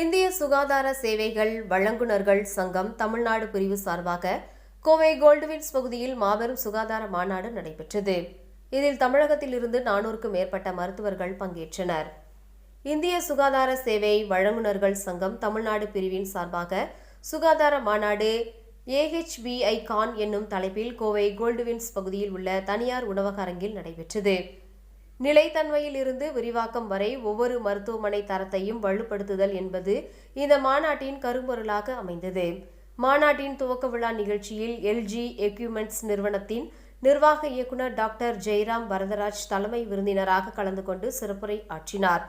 இந்திய சுகாதார சேவைகள் வழங்குனர்கள் சங்கம் தமிழ்நாடு பிரிவு சார்பாக கோவை கோல்டுவின்ஸ் பகுதியில் மாபெரும் சுகாதார மாநாடு நடைபெற்றது. இதில் தமிழகத்திலிருந்து நானூறுக்கும் மேற்பட்ட மருத்துவர்கள் பங்கேற்றனர். இந்திய சுகாதார சேவை வழங்குனர்கள் சங்கம் தமிழ்நாடு பிரிவின் சார்பாக சுகாதார மாநாடு ஏஹெச்பிஐ கான் என்னும் தலைப்பில் கோவை கோல்டுவின்ஸ் பகுதியில் உள்ள தனியார் உணவக அரங்கில் நடைபெற்றது. நிலைத்தன்மையில் இருந்து விரிவாக்கம் வரை ஒவ்வொரு மருத்துவமனை தரத்தையும் வலுப்படுத்துதல் என்பது இந்த மாநாட்டின் கரும்பொருளாக அமைந்தது. மாநாட்டின் துவக்க விழா நிகழ்ச்சியில் எல்ஜி எக்யூப்மெண்ட்ஸ் நிறுவனத்தின் நிர்வாக இயக்குனர் டாக்டர் ஜெயராம் வரதராஜ் தலைமை விருந்தினராக கலந்து கொண்டு சிறப்புரை ஆற்றினார்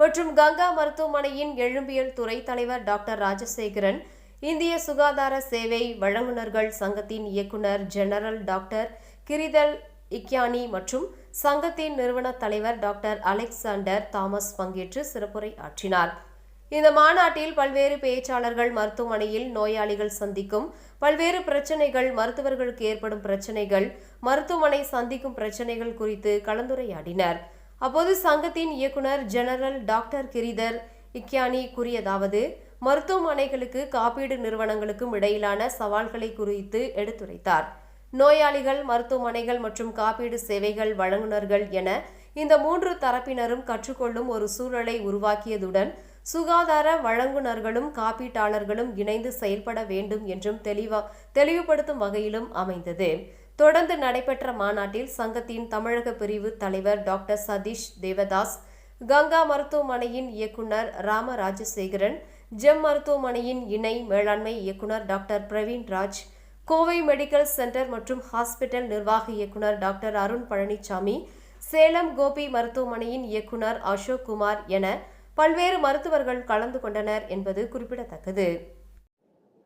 மற்றும் கங்கா மருத்துவமனையின் எழும்பியல் துறை தலைவர் டாக்டர் ராஜசேகரன் இந்திய சுகாதார சேவை வழங்குனர்கள் சங்கத்தின் இயக்குனர் ஜெனரல் டாக்டர் கிரிதல் இக்யானி மற்றும் சங்கத்தின் நிறுவன தலைவர் டாக்டர் அலெக்சாண்டர் தாமஸ் பங்கேற்று சிறப்புரை ஆற்றினார். இந்த மாநாட்டில் பல்வேறு பேச்சாளர்கள் மருத்துவமனையில் நோயாளிகள் சந்திக்கும் பல்வேறு பிரச்சனைகள் மருத்துவர்களுக்கு ஏற்படும் பிரச்சனைகள் மருத்துவமனை சந்திக்கும் பிரச்சனைகள் குறித்து கலந்துரையாடினர். அப்போது சங்கத்தின் இயக்குனர் ஜெனரல் டாக்டர் கிரிதர் இக்யானி கூறியதாவது மருத்துவமனைகளுக்கு காப்பீடு நிறுவனங்களுக்கும் இடையிலான சவால்களை குறித்து எடுத்துரைத்தார். நோயாளிகள் மருத்துவமனைகள் மற்றும் காப்பீடு சேவைகள் வழங்குனர்கள் என இந்த மூன்று தரப்பினரும் கற்றுக்கொள்ளும் ஒரு சூழலை உருவாக்கியதுடன் சுகாதார வழங்குனர்களும் காப்பீட்டாளர்களும் இணைந்து செயல்பட வேண்டும் என்றும் தெளிவா தெளிவுபடுத்தும் வகையிலும் அமைந்தது. தொடர்ந்து நடைபெற்ற மாநாட்டில் சங்கத்தின் தமிழக பிரிவு தலைவர் டாக்டர் சதீஷ் தேவதாஸ் கங்கா மருத்துவமனையின் இயக்குனர் ராம ராஜசேகரன் ஜெம் மருத்துவமனையின் இணை மேலாண்மை இயக்குனர் doctor Praveen Raj Kovai medical centre மற்றும் ஹாஸ்பிட்டல் நிர்வாக இயக்குனர் டாக்டர் அருண் பழனிசாமி சேலம் கோபி மருத்துவமனையின் இயக்குனர் அசோக் குமார் என பல்வேறு மருத்துவர்கள் கலந்து கொண்டனர் என்பது குறிப்பிடத்தக்கது.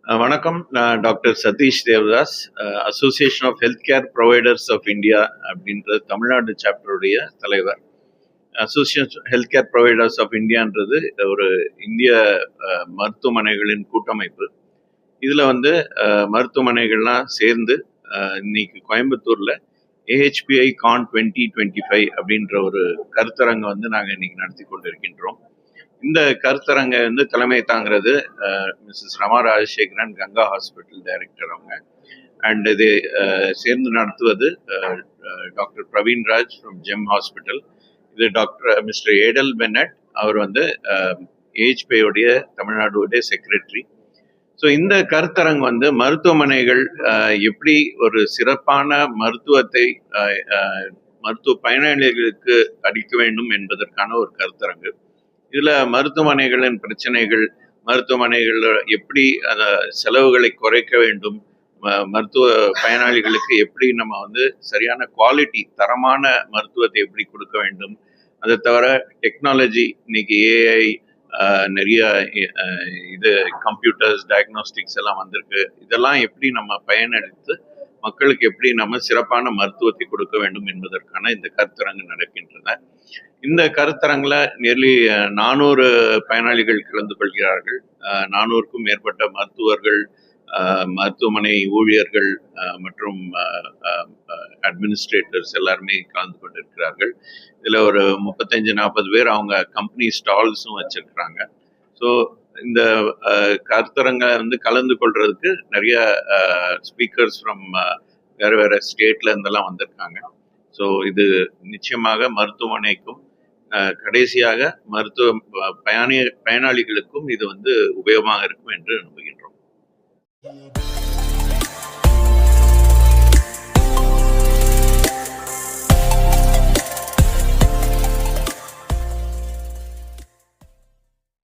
வணக்கம். நான் doctor Satheesh Devadas. Association of health care providers of India அப்படின்ற தமிழ்நாடு சாப்டருடைய தலைவர். Association health care providers of இந்தியான்றது ஒரு இந்திய மருத்துவமனைகளின் கூட்டமைப்பு. இதில் வந்து மருத்துவமனைகள்லாம் சேர்ந்து இன்னைக்கு கோயம்புத்தூரில் AHPI con twenty twenty five அப்படின்ற ஒரு கருத்தரங்கை வந்து நாங்கள் இன்னைக்கு நடத்தி கொண்டு இருக்கின்றோம் இந்த கருத்தரங்கை வந்து தலைமை தாங்கிறது Mrs Rama Rajasekaran Ganga hospital director அவங்க. அண்ட் இது சேர்ந்து நடத்துவது doctor Praveen Raj from Gem hospital இது டாக்டர் மிஸ்டர் ஏடல் பென்னட். அவர் வந்து ஏஹெச்பிஐயோடைய தமிழ்நாடுடைய செக்ரட்டரி ஸோ இந்த கருத்தரங்கு வந்து மருத்துவமனைகள் எப்படி ஒரு சிறப்பான மருத்துவத்தை மருத்துவ பயனாளிகளுக்கு அளிக்க வேண்டும் என்பதற்கான ஒரு கருத்தரங்கு. இதில் மருத்துவமனைகளின் பிரச்சனைகள் மருத்துவமனைகள் எப்படி அந்த செலவுகளை குறைக்க வேண்டும் ம- மருத்துவ பயனாளிகளுக்கு எப்படி நம்ம வந்து சரியான குவாலிட்டி தரமான மருத்துவத்தை எப்படி கொடுக்க வேண்டும் அதை தவிர டெக்னாலஜி இன்னைக்கு ஏஐ நிறைய இது கம்ப்யூட்டர்ஸ் டயக்னோஸ்டிக்ஸ் எல்லாம் வந்திருக்கு. இதெல்லாம் எப்படி நம்ம பயனளித்து மக்களுக்கு எப்படி நம்ம சிறப்பான மருத்துவத்தை கொடுக்க வேண்டும் என்பதற்கான இந்த கருத்தரங்கு நடக்கின்றன. இந்த கருத்தரங்கில் நியர்லி நானூறு பயனாளிகள் கலந்து கொள்கிறார்கள். அஹ், நானூறுக்கும் மேற்பட்ட மருத்துவர்கள் மருத்துவமனை ஊழியர்கள் மற்றும் அட்மினிஸ்ட்ரேட்டர்ஸ் எல்லாருமே கலந்து கொண்டிருக்கிறார்கள். இதில் ஒரு முப்பத்தஞ்சு நாற்பது பேர் அவங்க கம்பெனி ஸ்டால்ஸும் வச்சிருக்கிறாங்க. ஸோ இந்த அஹ், கருத்தரங்க வந்து கலந்து கொள்றதுக்கு நிறைய ஸ்பீக்கர்ஸ் ஃப்ரம் வேறு வேறு ஸ்டேட்ல இருந்தெல்லாம் வந்திருக்காங்க. ஸோ இது நிச்சயமாக மருத்துவமனைக்கும் கடைசியாக மருத்துவ பயணி பயனாளிகளுக்கும் இது வந்து உபயோகமாக இருக்கும் என்று நம்புகின்றோம். Yeah.